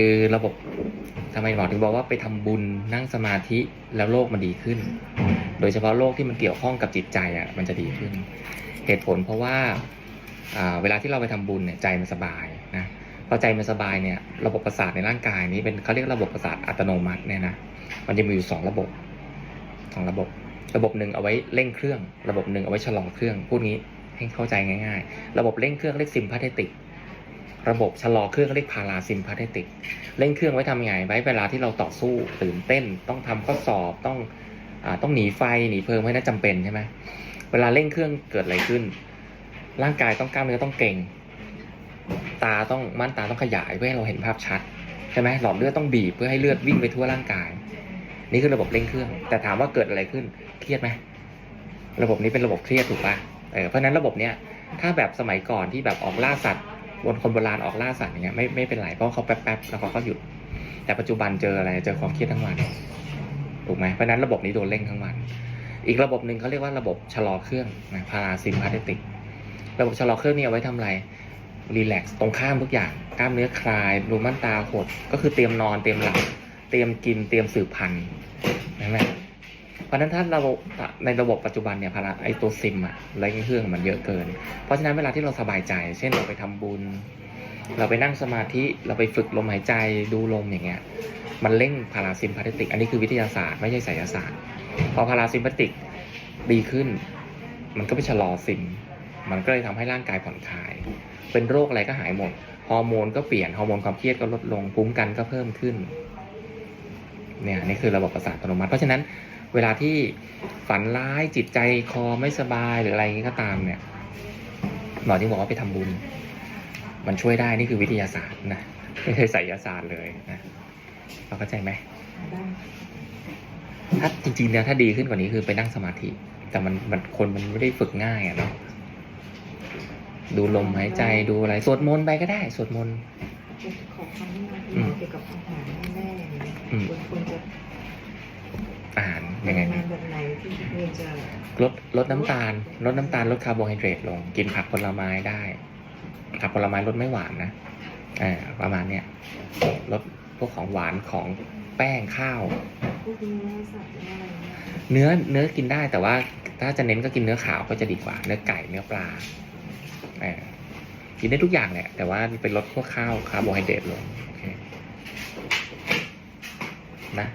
คือระบบทำไมหมอถึงบอกว่าไปทำบุญนั่งสมาธิแล้วโลกมันดีขึ้น โดยเฉพาะโรคที่มันเกี่ยวข้องกับจิตใจอะมันจะดีขึ้น เหตุผลเพราะว่าเวลาที่เราไปทำบุญเนี่ยใจมันสบายนะพอใจมันสบายเนี่ยระบบประสาทในร่างกายนี้เป็นเขาเรียกระบบประสาทอัตโนมัติเนี่ยนะมันจะมีอยู่สองระบบสองระบบ ระบบหนึ่งเอาไว้เร่งเครื่อง ระบบหนึ่งเอาไว้ชะลอเครื่องพูดงี้ให้เข้าใจง่าย ๆ ระบบเร่งเครื่องเรียกซิมพาเทติก ระบบชะลอเครื่องเรียกพาราซิมพาเทติกเร่งเครื่องไว้ทำไงไว้เวลาที่เราต่อสู้ตื่นเต้น ต้องทำข้อสอบต้องอต้องหนีไฟหนีเพลิงไม่น่าจำเป็นใช่ไหมเวลาเร่งเครื่องเกิดอะไรขึ้น ร่างกายต้องกล้ามเนื้อต้องเก่ง ตาต้องม่านตาต้องขยายเพื่อให้เราเห็นภาพชัดใช่ไหมหลอดเลือดต้องบีบเพื่อให้เลือดวิ่งไปทั่วร่างกาย นี่คือระบบเร่งเครื่อง แต่ถามว่าเกิดอะไรขึ้นเครียดไหมระบบนี้เป็นระบบเครียดถูกปะเออเพราะฉะนั้นระบบเนี้ยถ้าแบบสมัยก่อนที่แบบออกล่าสัตว์ บนคนโบราณออกล่าสัตว์อย่างเงี้ยไม่ไม่เป็นไรเพราะเขาแป๊บๆแล้วเขาก็หยุด แต่ปัจจุบันเจออะไรเจอความเครียดทั้งวันถูกไหมเพราะนั้นระบบนี้โดนเร่งทั้งวัน อีกระบบหนึ่งเขาเรียกว่าระบบชะลอเครื่องนะพาราซิมพาเทติกระบบชะลอเครื่องนี่เอาไว้ทำอะไรรีแลกซ์ตรงข้ามทุกอย่างกล้ามเนื้อคลายรูม่านตาหดก็คือเตรียมนอนเตรียมหลับเตรียมกินเตรียมสืบพันธุ์ใช่ไหม เพราะฉะนั้นถ้าเราในระบบปัจจุบันเนี่ยพาราไอตัวซิมอะเร่งเครื่องมันเยอะเกิน เพราะฉะนั้นเวลาที่เราสบายใจ เช่นเราไปทำบุญ เราไปนั่งสมาธิเราไปฝึกลมหายใจดูลมอย่างเงี้ยมันเร่งพาราซิมพาเทติก อันนี้คือวิทยาศาสตร์ไม่ใช่ไสยศาสตร์ พอพาราซิมพาเทติกดีขึ้น มันก็ไปชะลอซิมมันก็เลยทำให้ร่างกายผ่อนคลาย เป็นโรคอะไรก็หายหมดฮอร์โมนก็เปลี่ยนฮอร์โมนความเครียดก็ลดลงภูมิคุ้มกันก็เพิ่มขึ้นเนี่ยนี่คือระบบประสาทอัตโนมัติ เพราะฉะนั้น เวลาที่ฝันร้ายจิตใจคอไม่สบายหรืออะไรอย่างนี้ก็ตามเนี่ยหมอที่บอกว่าไปทำบุญ มันช่วยได้นี่คือวิทยาศาสตร์นะไม่ใช่ไสยศาสตร์เลยนะเราเข้าใจไหมได้ถ้าจริงๆเนี่ยถ้าดีขึ้นกว่านี้คือไปนั่งสมาธิ แต่มันมันคนมันไม่ได้ฝึกง่ายอะเนาะดูลมหายใจดูอะไรสวดมนต์ไปก็ได้สวดมนต์จะขอคำแนะนำอืมเกี่ยวกับอาหารแม่ๆอย่างเงี้ยอืมควรควรจะอาหาร ยังไงทำงานะนแบบไหนที่ควรจะลดลดน้ำตาล ลดน้ำตาลลดคาร์โบไฮเดรตลง กินผักผลไม้ได้ ผักผลไม้ลดไม่หวานนะอ่าประมาณเนี้ยลดพวกของหวานของแป้งข้าว พวกเนื้อสัตว์อะไรเงี้ยเนื้อเนื้อกินได้แต่ว่าถ้าจะเน้นก็กินเนื้อขาวก็จะดีกว่า เนื้อไก่เนื้อปลาเออกินได้ทุกอย่างแหละแต่ว่าไปลดพวกข้าวคาร์โบไฮเดรตลงโอเคนะ